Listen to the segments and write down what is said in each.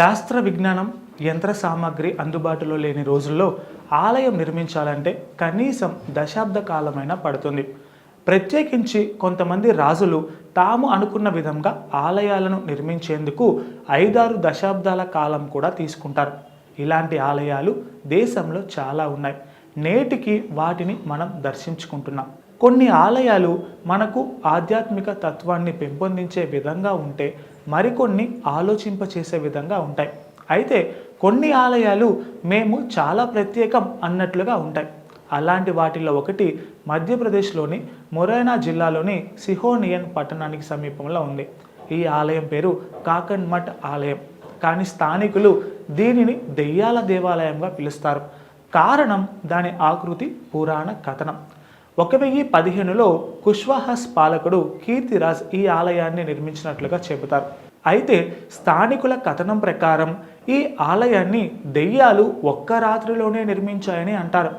శాస్త్ర విజ్ఞానం యంత్ర సామాగ్రి అందుబాటులో లేని రోజుల్లో ఆలయం నిర్మించాలంటే కనీసం దశాబ్ద కాలమైనా పడుతుంది. ప్రత్యేకించి కొంతమంది రాజులు తాము అనుకున్న విధంగా ఆలయాలను నిర్మించేందుకు ఐదారు దశాబ్దాల కాలం కూడా తీసుకుంటారు. ఇలాంటి ఆలయాలు దేశంలో చాలా ఉన్నాయి. నేటికి వాటిని మనం దర్శించుకుంటున్నాం. కొన్ని ఆలయాలు మనకు ఆధ్యాత్మిక తత్వాన్ని పెంపొందించే విధంగా ఉంటే మరికొన్ని ఆలోచింపచేసే విధంగా ఉంటాయి. అయితే కొన్ని ఆలయాలు మేము చాలా ప్రత్యేకం అన్నట్లుగా ఉంటాయి. అలాంటి వాటిలో ఒకటి మధ్యప్రదేశ్లోని మొరైనా జిల్లాలోని సిహోనియన్ పట్టణానికి సమీపంలో ఉంది. ఈ ఆలయం పేరు కాకన్ మఠ్ ఆలయం. కానీ స్థానికులు దీనిని దెయ్యాల దేవాలయంగా పిలుస్తారు. కారణం దాని ఆకృతి పురాణ కథనం. ఒక వెయ్యి పదిహేనులో కుష్వాహాస్ పాలకుడు కీర్తిరాజ్ ఈ ఆలయాన్ని నిర్మించినట్లుగా చెబుతారు. అయితే స్థానికుల కథనం ప్రకారం ఈ ఆలయాన్ని దెయ్యాలు ఒక్క రాత్రిలోనే నిర్మించాయని అంటారు.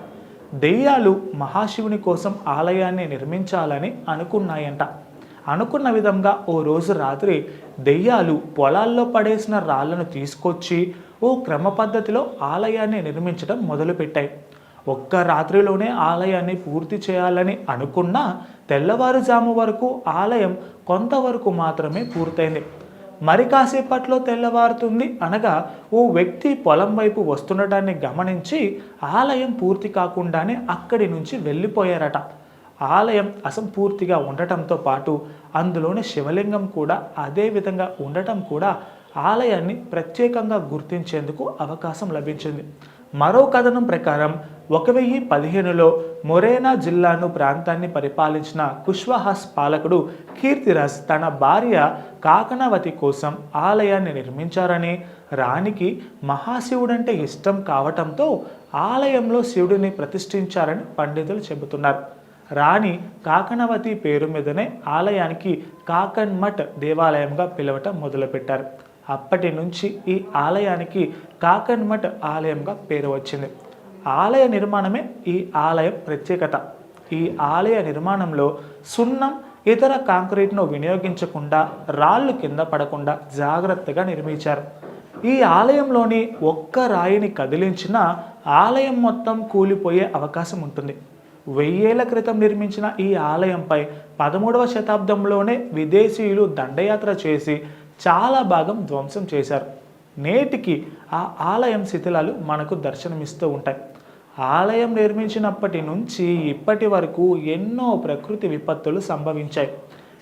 దెయ్యాలు మహాశివుని కోసం ఆలయాన్ని నిర్మించాలని అనుకున్నాయంట. అనుకున్న విధంగా ఓ రోజు రాత్రి దెయ్యాలు పొలాల్లో పడేసిన రాళ్ళను తీసుకొచ్చి ఓ క్రమ పద్ధతిలో ఆలయాన్ని నిర్మించడం మొదలుపెట్టాయి. ఒక్క రాత్రిలోనే ఆలయాన్ని పూర్తి చేయాలని అనుకున్న తెల్లవారుజాము వరకు ఆలయం కొంతవరకు మాత్రమే పూర్తయింది. మరి కాసేపట్లో తెల్లవారుతుంది అనగా ఓ వ్యక్తి పొలం వైపు వస్తుండటాన్ని గమనించి ఆలయం పూర్తి కాకుండానే అక్కడి నుంచి వెళ్ళిపోయారట. ఆలయం అసంపూర్తిగా ఉండటంతో పాటు అందులోని శివలింగం కూడా అదే విధంగా ఉండటం కూడా ఆలయాన్ని ప్రత్యేకంగా గుర్తించేందుకు అవకాశం లభించింది. మరో కథనం ప్రకారం ఒక వెయ్యి పదిహేనులో మొరేనా జిల్లాను ప్రాంతాన్ని పరిపాలించిన కుష్వాహాస్ పాలకుడు కీర్తిరాజ్ తన భార్య కాకనవతి కోసం ఆలయాన్ని నిర్మించారని రాణికి మహాశివుడంటే ఇష్టం కావటంతో ఆలయంలో శివుడిని ప్రతిష్ఠించారని పండితులు చెబుతున్నారు. రాణి కాకనవతి పేరు మీదనే ఆలయానికి కాకన్మఠ్ దేవాలయంగా పిలవటం మొదలుపెట్టారు. అప్పటి నుంచి ఈ ఆలయానికి కాకన్మఠ్ ఆలయంగా పేరు వచ్చింది. ఆలయ నిర్మాణమే ఈ ఆలయం ప్రత్యేకత. ఈ ఆలయ నిర్మాణంలో సున్నం ఇతర కాంక్రీట్ను వినియోగించకుండా రాళ్ళు కింద పడకుండా జాగ్రత్తగా నిర్మించారు. ఈ ఆలయంలోని ఒక్క రాయిని కదిలించినా ఆలయం మొత్తం కూలిపోయే అవకాశం ఉంటుంది. వెయ్యేళ్ళ క్రితం నిర్మించిన ఈ ఆలయంపై పదమూడవ శతాబ్దంలోనే విదేశీయులు దండయాత్ర చేసి చాలా భాగం ధ్వంసం చేశారు. నేటికి ఆ ఆలయం శిథిలాలు మనకు దర్శనమిస్తూ ఉంటాయి. ఆలయం నిర్మించినప్పటి నుంచి ఇప్పటి వరకు ఎన్నో ప్రకృతి విపత్తులు సంభవించాయి.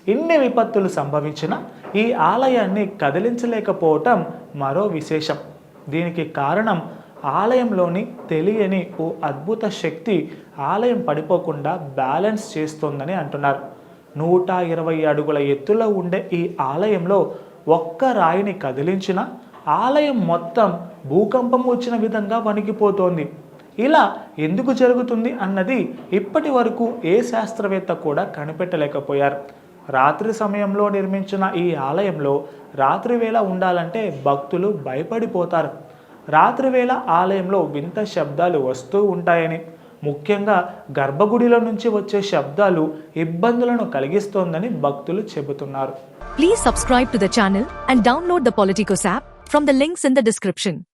ఇన్ని విపత్తులు సంభవించిన ఈ ఆలయాన్ని కదిలించలేకపోవటం మరో విశేషం. దీనికి కారణం ఆలయంలోని తెలియని ఓ అద్భుత శక్తి ఆలయం పడిపోకుండా బ్యాలెన్స్ చేస్తోందని అంటున్నారు. నూట ఇరవై అడుగుల ఎత్తులో ఉండే ఈ ఆలయంలో ఒక్క రాయిని కదిలించిన ఆలయం మొత్తం భూకంపం వచ్చిన విధంగా వణికిపోతోంది. ఇలా ఎందుకు జరుగుతుంది అన్నది ఇప్పటి వరకు ఏ శాస్త్రవేత్త కూడా కనిపెట్టలేకపోయారు. రాత్రి సమయంలో నిర్మించిన ఈ ఆలయంలో రాత్రి వేళ ఉండాలంటే భక్తులు భయపడిపోతారు. రాత్రివేళ ఆలయంలో వింత శబ్దాలు వస్తూ ఉంటాయని ముఖ్యంగా గర్భగుడిల నుంచి వచ్చే శబ్దాలు ఇబ్బందులను కలిగిస్తోందని భక్తులు చెబుతున్నారు. Please subscribe to the channel and download the politicos app from the links in the description